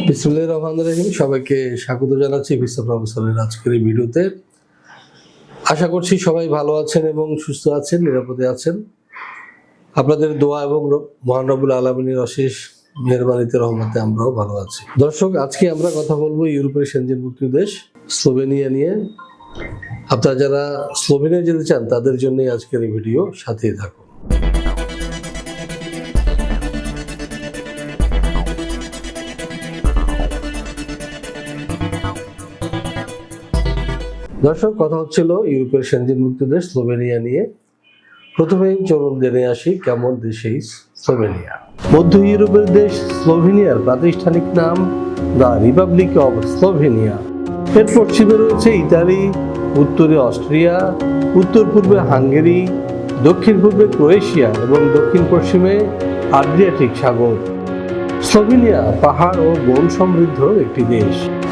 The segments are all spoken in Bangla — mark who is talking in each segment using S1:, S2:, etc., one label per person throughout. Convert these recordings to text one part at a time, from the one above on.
S1: বিসমুল্লাহ রহমান রহিম। সবাইকে স্বাগত জানাচ্ছি ভিসা প্রফেসরের আজকের এই ভিডিওতে। আশা করছি সবাই ভালো আছেন এবং সুস্থ আছেন, নিরাপদে আছেন। আপনাদের দোয়া এবং র- মহান রবুল আলমিনের অশেষ মেহরবানিতে, রহমতে আমরাও ভালো আছি। দর্শক, আজকে আমরা কথা বলব ইউরোপের সেনজেনভুক্ত দেশ স্লোভেনিয়া নিয়ে। আপনারা যারা স্লোভেনিয়া যেতে চান, তাদের জন্যই আজকের এই ভিডিও। সাথেই থাকুন। দর্শক, কথা হচ্ছিল ইউরোপের সেনজেনভুক্ত দেশ স্লোভেনিয়া নিয়ে। প্রথমেই চলুন জেনে আসি কেমন দেশ এই স্লোভেনিয়া। মধ্য ইউরোপের দেশ স্লোভেনিয়ার প্রাতিষ্ঠানিক নাম দ্য রিপাবলিক অব স্লোভেনিয়া। এর পশ্চিমে রয়েছে ইতালি, উত্তরে অস্ট্রিয়া, উত্তর পূর্বে হাঙ্গেরি, দক্ষিণ পূর্বে ক্রোয়েশিয়া এবং দক্ষিণ পশ্চিমে আড্রিয়াটিক সাগর। স্লোভেনিয়া পাহাড় ও বন সমৃদ্ধ একটি দেশ।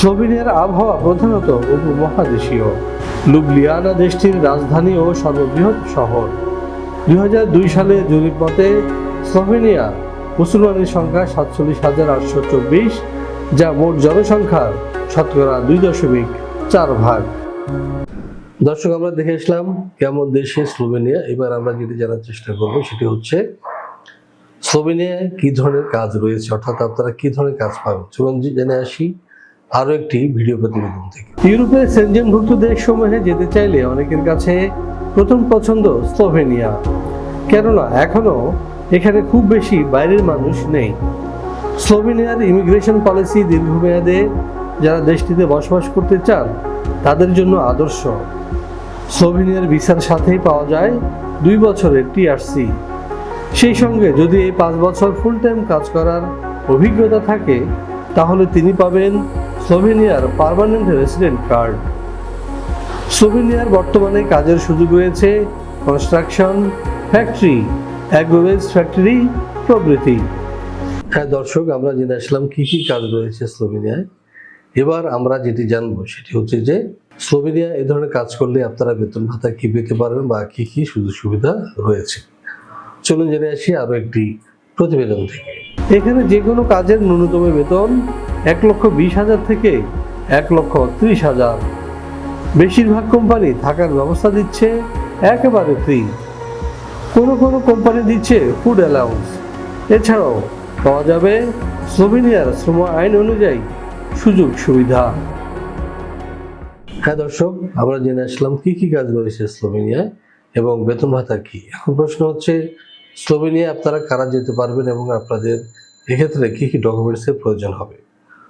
S1: স্লোভেনিয়ার আবহাওয়া প্রধানত উপমহাদেশীয়। লুবলিয়ানা দেশটির রাজধানী ও সর্ববৃহৎ শহর। দু হাজার দুই সালে জরিপ মতে, স্লোভেনিয়া মুসলমানের সংখ্যা সাতচল্লিশ হাজার আটশো চব্বিশ, যা মোট জনসংখ্যার শতকরা দুই দশমিক চার ভাগ। দর্শক, আমরা দেখে আসলাম কেমন দেশে স্লোভেনিয়া। এবার আমরা যেটি জানার চেষ্টা করব সেটি হচ্ছে, স্লোভেনিয়ায় কি ধরনের কাজ রয়েছে? অর্থাৎ আপনারা কি ধরনের কাজ পাবেন? চলুন জেনে আসি। আরও একটি ভিডিও প্রতিবেদন থেকে ইউরোপের সেনজেনভুক্ত দেশসমূহে যেতে চাইলে অনেকের কাছে প্রথম পছন্দ স্লোভেনিয়া। কেননা এখনও এখানে খুব বেশি বাইরের মানুষ নেই। স্লোভেনিয়ার ইমিগ্রেশন পলিসি দীর্ঘমেয়াদে যারা দেশটিতে বসবাস করতে চান, তাদের জন্য আদর্শ। স্লোভেনিয়ার ভিসার সাথেই পাওয়া যায় দুই বছরের টিআরসি সেই সঙ্গে যদি এই পাঁচ বছর ফুল টাইম কাজ করার অভিজ্ঞতা থাকে, তাহলে তিনি পাবেন স্লোভেনিয়ার পারমানেন্ট রেসিডেন্ট কার্ড। স্লোভেনিয়ার বর্তমানে কাজের সুযোগ রয়েছে কনস্ট্রাকশন ফ্যাক্টরি অ্যাগ্রোভেজ ফ্যাক্টরি, প্রভৃতি। হ্যাঁ দর্শক, আমরা জেনে আসলাম কী কী কাজ রয়েছে স্লোভেনিয়ায় এবার আমরা যেটি জানব সেটি হচ্ছে যে স্লোভেনিয়া এই ধরনের কাজ করলে আপনারা বেতন ভাতা কী পেতে পারেন বা কী কী সুযোগ সুবিধা রয়েছে। চলুন জেনে আসি আরও একটি প্রতিবেদন থেকে। এখানে যে কোনো কাজের ন্যূনতম বেতন এক লক্ষ বিশ হাজার থেকে এক লক্ষ ত্রিশ হাজার। বেশিরভাগ কোম্পানি থাকার ব্যবস্থা দিচ্ছে একেবারে ফ্রি। কোনো কোনো কোম্পানি দিচ্ছে ফুড অ্যালাউন্স। এছাড়াও পাওয়া যাবে স্লোভেনিয়ার শ্রম আইন অনুযায়ী সুযোগ সুবিধা। হ্যাঁ দর্শক, আমরা জেনে আসলাম কি কি কাজ রয়েছে স্লোভেনিয়ায় এবং বেতন ভাতা কি। এখন প্রশ্ন হচ্ছে স্লোভেনিয়া আপনারা কারা যেতে পারবেন এবং আপনাদের এক্ষেত্রে কি কি ডকুমেন্টসের প্রয়োজন হবে?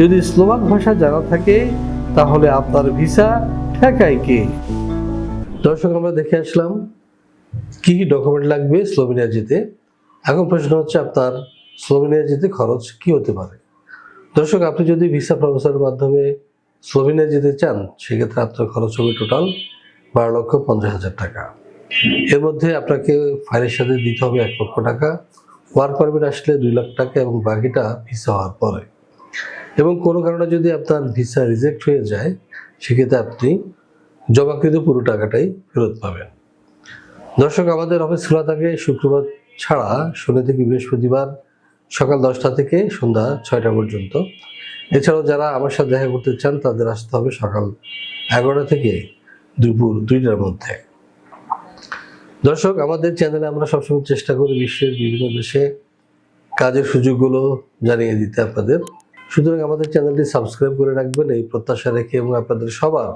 S1: যদি স্লোভাক ভাষা জানা থাকে, তাহলে আপনার ভিসা ঠেকায় কে? দর্শক, আমরা দেখে আসলাম কি কি ডকুমেন্ট লাগবে স্লোভেনিয়া যেতে এখন প্রশ্ন হচ্ছে, আপনার স্লোভেনিয়া যেতে খরচ কি হতে পারে? দর্শক, আপনি যদি ভিসা প্রফেসরের মাধ্যমে স্লোভেনিয়া যেতে চান, সেক্ষেত্রে আপনার খরচ হবে টোটাল বারো লক্ষ পঞ্চাশ হাজার টাকা। এর মধ্যে আপনাকে ফাইলের সাথে দিতে হবে এক লক্ষ টাকা। ওয়ার্ক পারমিট আসলে দুই লাখ টাকা এবং বাকিটা ভিসা হওয়ার পরে। এবং কোনো কারণে যদি আপনার ভিসা রিজেক্ট হয়ে যায়, সেক্ষেত্রে আপনি জমাকৃত পুরো টাকাটাই ফেরত পাবেন। দর্শক, আমাদের অফিস খোলা থাকে শুক্রবার ছাড়া, শনি থেকে বৃহস্পতিবার সকাল দশটা থেকে সন্ধ্যা ছয়টা পর্যন্ত। এছাড়াও যারা আমার সাথে দেখা করতে চান, তাদের আসতে হবে সকাল এগারোটা থেকে দুপুর দুইটার মধ্যে। দর্শক, আমাদের চ্যানেলে আমরা সবসময় চেষ্টা করি বিশ্বের বিভিন্ন দেশে কাজের সুযোগগুলো জানিয়ে দিতে আপনাদের। সুতরাং আমাদের চ্যানেলটি সাবস্ক্রাইব করে রাখবেন, এই প্রত্যাশা রেখে এবং আপনাদের সবার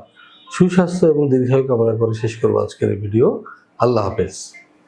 S1: সুস্বাস্থ্য এবং দীর্ঘায়ু কামনা করে শেষ করব আজকের ভিডিও। আল্লাহ হাফেজ।